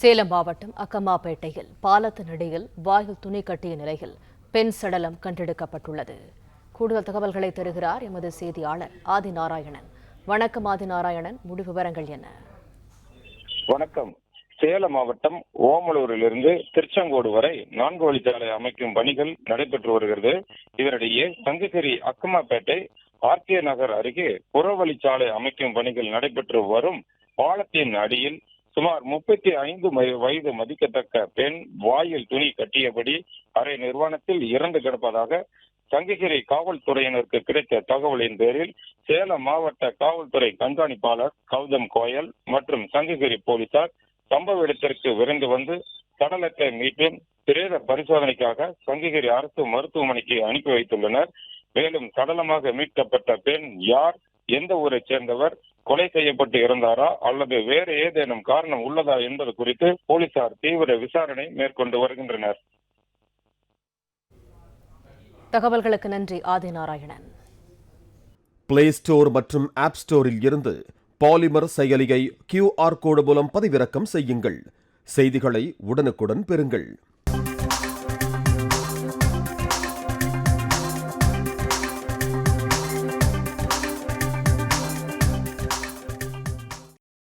சேலம் மாவட்டம் அக்கம்மாப்பேட்டையில் பாலத்தினடியில் வாயில் துணி கட்டிய நிலையில் பெண் சடலம் கண்டெடுக்கப்பட்டுள்ளது. கூடுதல் தகவல்களை தருகிறார் எமது செய்தியாளர் ஆதிநாராயணன். வணக்கம் ஆதிநாராயணன் முழு விவரங்கள் என்ன? வணக்கம். சேலம் மாவட்டம் ஓமலூரிலிருந்து திருச்செங்கோடு வரை நான்கு வழிச்சாலை அமைக்கும் பணிகள் நடைபெற்று வருகிறது. இதனிடையே சங்ககிரி அக்கமாப்பேட்டை ஆர்கே நகர் அருகே புறவழிச்சாலை அமைக்கும் பணிகள் நடைபெற்று வரும். பாலத்தின் அடியில் சுமார் முப்பத்தி ஐந்து வயது மதிக்கத்தக்க பெண் வாயில் துணி கட்டியபடி அரை நிர்வாணத்தில் இறந்து கிடப்பதாக சங்ககிரி காவல்துறையினருக்கு கிடைத்த தகவலின் பேரில் சேலம் மாவட்ட காவல்துறை கண்காணிப்பாளர் கௌதம் கோயல் மற்றும் சங்ககிரி போலீசார் சம்பவ இடத்திற்கு விரைந்து வந்து சடலத்தை மீட்டு பிரேத பரிசோதனைக்காக சங்ககிரி அரசு மருத்துவமனைக்கு அனுப்பி வைத்துள்ளனர். மேலும் சடலமாக மீட்கப்பட்ட பெண் யார்? எந்த ஊரை சேர்ந்தவர்? கொலை செய்யப்பட்டு இருந்தாரா அல்லது வேறு ஏதேனும் காரணம் உள்ளதா என்பது குறித்து போலீசார் தீவிர விசாரணை மேற்கொண்டு வருகின்றனர். தகவல்களுக்கு நன்றி. ஆதிநாராயணன் பிளே ஸ்டோர் மற்றும் ஆப் ஸ்டோரில் இருந்து பாலிமர் செயலியை கியூஆர் கோடு மூலம் பதிவிறக்கம் செய்யுங்கள். செய்திகளை உடனுக்குடன் பெறுங்கள்.